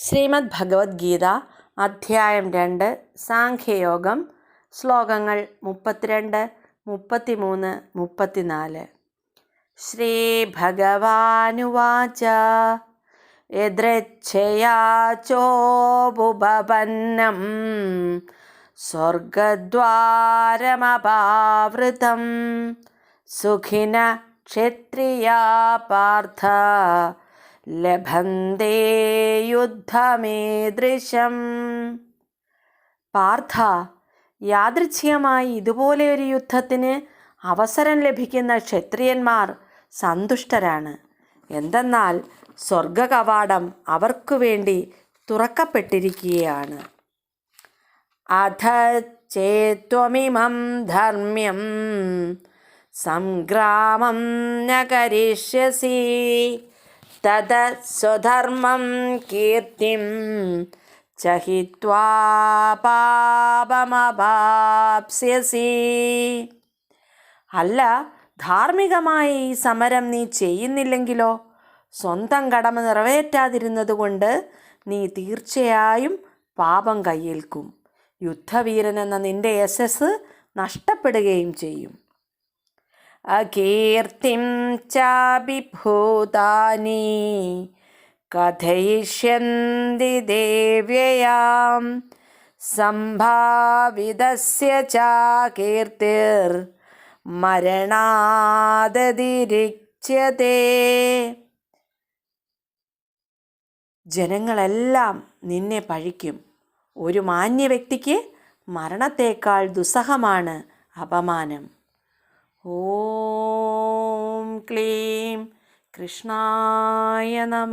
ശ്രീമദ് ഭഗവത്ഗീത അധ്യായം രണ്ട് സാഖ്യയോഗം ശ്ലോകങ്ങൾ മുപ്പത്തിരണ്ട് മുപ്പത്തിമൂന്ന് മുപ്പത്തിനാല്. ശ്രീ ഭഗവാനുവാച ചോപുപന്നം സ്വർഗദ്വാരമപാവൃതം സുഖിന ക്ഷത്രിയാ പാർത്ഥ ലഭന്തേ യുദ്ധമീദൃശം പാർത്ഥ യാദൃച്ഛികമായി ഇതുപോലെ ഒരു യുദ്ധത്തിന് അവസരം ലഭിക്കുന്ന ക്ഷത്രിയന്മാർ സന്തുഷ്ടരാണ്. എന്തെന്നാൽ സ്വർഗകവാടം അവർക്കു വേണ്ടി തുറക്കപ്പെട്ടിരിക്കുകയാണ്. അധ ചേത്വമിമം ധർമ്മ്യം സംഗ്രാമം ന കരിഷ്യസി തത സ്വധർമ്മം കീർത്തിം ചഹിത്വാ അല്ല ധാർമ്മികമായി ഈ സമരം നീ ചെയ്യുന്നില്ലെങ്കിലോ? സ്വന്തം കടമ നിറവേറ്റാതിരുന്നതുകൊണ്ട് നീ തീർച്ചയായും പാപം കയ്യേൽക്കും. യുദ്ധവീരനെന്ന നിന്റെ യശസ് നഷ്ടപ്പെടുകയും ചെയ്യും. അകീർത്തിം ചാപി ഭൂതാനി. കഥയിഷ്യന്തി ദേവ്യയാം. സംഭാവിതസ്യ ചാ കീർത്തിർ മരണാദതിരിച്യതേ. ജനങ്ങളെല്ലാം നിന്നെ പഴിക്കും. ഒരു മാന്യ വ്യക്തിക്ക് മരണത്തേക്കാൾ ദുസ്സഹമാണ് അപമാനം. ഓം ക്ലീം കൃഷ്ണായ നമ.